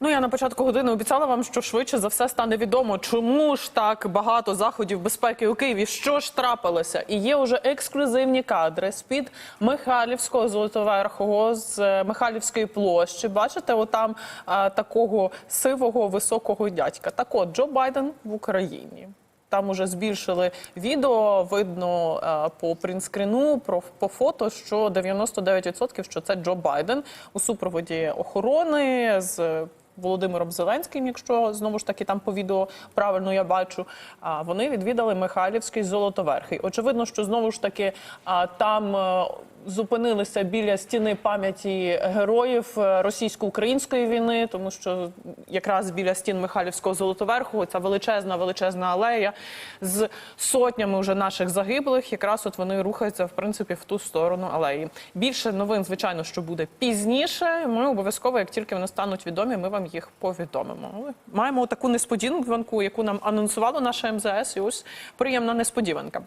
Ну, я на початку години обіцяла вам, що швидше за все стане відомо, чому ж так багато заходів безпеки у Києві, що ж трапилося. І є вже ексклюзивні кадри з під Михайлівського золотоверхого з е, Михайлівської площі. Бачите, отам а, такого сивого високого дядька. Так от Джо Байден в Україні. Там уже збільшили відео, видно е, по принтскріну, по фото, що 99% що це Джо Байден у супроводі охорони з Володимиром Зеленським, якщо знову ж таки там по відео правильно я бачу. А вони відвідали Михайлівський золотоверхий. Очевидно, що знову ж таки там. е, Зупинилися біля стіни пам'яті героїв е, російсько-української війни, тому що якраз біля стін Михайлівського золотоверху ця величезна величезна алея з сотнями вже наших загиблих. Якраз от вони рухаються в принципі в ту сторону алеї. Більше новин, звичайно, що буде пізніше. Ми обов'язково, як тільки вони стануть відомі, ми вам їх повідомимо. Маємо таку несподіванку, яку нам анонсувало наше МЗС. І ось приємна несподіванка.